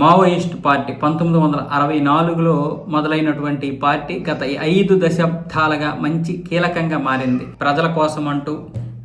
Maoist party పంతొమ్మిది వందల అరవై నాలుగులో మొదలైనటువంటి పార్టీ గత ఐదు దశాబ్దాలుగా మంచి కీలకంగా మారింది. ప్రజల కోసం అంటూ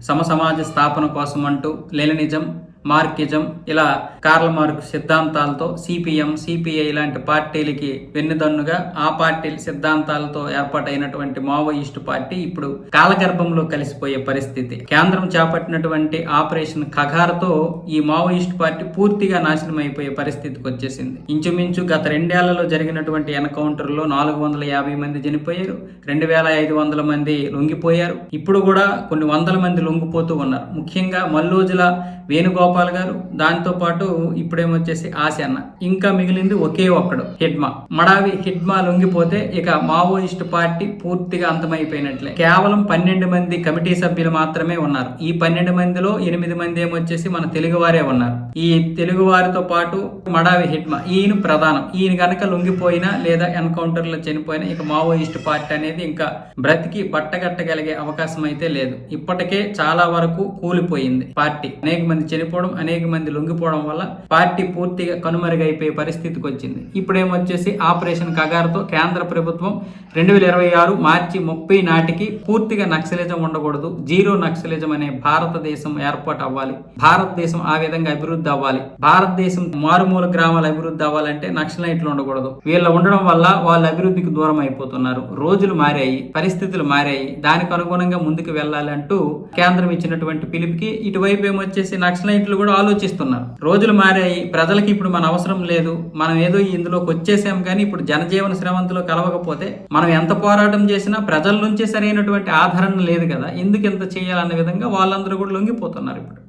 సమసమాజ స్థాపన కోసం అంటూ లెనినిజం మార్కిజం ఇలా కార్ల మార్క్ సిద్ధాంతాలతో సిపిఎం సిపిఐ లాంటి పార్టీలకి వెన్నుదన్నుగా ఆ పార్టీల సిద్ధాంతాలతో ఏర్పాటైనటువంటి మావోయిస్టు పార్టీ ఇప్పుడు కాలగర్భంలో కలిసిపోయే పరిస్థితి. కేంద్రం చేపట్టినటువంటి ఆపరేషన్ ఖగార్తో ఈ మావోయిస్ట్ పార్టీ పూర్తిగా నాశనం అయిపోయే పరిస్థితికి వచ్చేసింది. ఇంచుమించు గత రెండేళ్ళలో జరిగినటువంటి ఎన్కౌంటర్లో నాలుగు వందల యాభై మంది చనిపోయారు రెండు వేల ఐదు వందల మంది లొంగిపోయారు. ఇప్పుడు కూడా కొన్ని వందల మంది లొంగిపోతూ ఉన్నారు. ముఖ్యంగా మల్లోజుల వేణుగోపాల్ గారు దాంతో పాటు ఇప్పుడేమొచ్చేసి ఆశన్న ఇంకా మిగిలింది ఒకే ఒక్కడు హిడ్మా. మడావి హిడ్మా లొంగిపోతే ఇక మావోయిస్ట్ పార్టీ పూర్తిగా అంతమైపోయినట్లే. కేవలం పన్నెండు మంది కమిటీ సభ్యులు మాత్రమే ఉన్నారు. ఈ పన్నెండు మందిలో ఎనిమిది మంది ఏమొచ్చేసి మన తెలుగు వారే ఉన్నారు. ఈ తెలుగు వారితో పాటు మడావి హిడ్మా ఈయన ప్రధానం. ఈయన గనక లొంగిపోయినా లేదా ఎన్కౌంటర్లో చనిపోయినా ఇక మావోయిస్ట్ పార్టీ అనేది ఇంకా బ్రతికి బట్టగట్టగలిగే అవకాశం అయితే లేదు. ఇప్పటికే చాలా వరకు కూలిపోయింది పార్టీ. అనేక మంది చనిపోవడం అనేక మంది లొంగిపోవడం వల్ల పార్టీ పూర్తిగా కనుమరుగైపోయే పరిస్థితికి వచ్చింది. ఇప్పుడేమొచ్చేసి ఆపరేషన్ కగారుతో కేంద్ర ప్రభుత్వం రెండు వేల ఇరవై ఆరు మార్చి ముప్పై నాటికి పూర్తిగా నక్సలిజం ఉండకూడదు జీరో నక్సలిజం అనే భారతదేశం ఏర్పాటు అవ్వాలి. భారతదేశం ఆ విధంగా అభివృద్ధి అవ్వాలి. భారతదేశం మారుమూల గ్రామాలు అభివృద్ధి అవ్వాలంటే నక్సలైట్లు ఉండకూడదు. వీళ్ళ ఉండడం వల్ల వాళ్ళ అభివృద్ధికి దూరం అయిపోతున్నారు. రోజులు మారాయి పరిస్థితులు మారాయి. దానికి అనుగుణంగా ముందుకు వెళ్ళాలి అంటూ కేంద్రం ఇచ్చినటువంటి పిలుపుకి ఇటువైపు ఏమొచ్చేసి నక్సలైట్లు కూడా ఆలోచిస్తున్నారు. రోజులు మారాయి ప్రజలకి ఇప్పుడు మన అవసరం లేదు మనం ఏదో ఇందులోకి వచ్చేసాం కానీ ఇప్పుడు జనజీవన శ్రమంతిలో కలవకపోతే మనం ఎంత పోరాటం చేసినా ప్రజల నుంచే సరైనటువంటి ఆదరణ లేదు కదా. ఎందుకు ఇంత చేయాలన్న విధంగా వాళ్ళందరూ కూడా లొంగిపోతున్నారు ఇప్పుడు.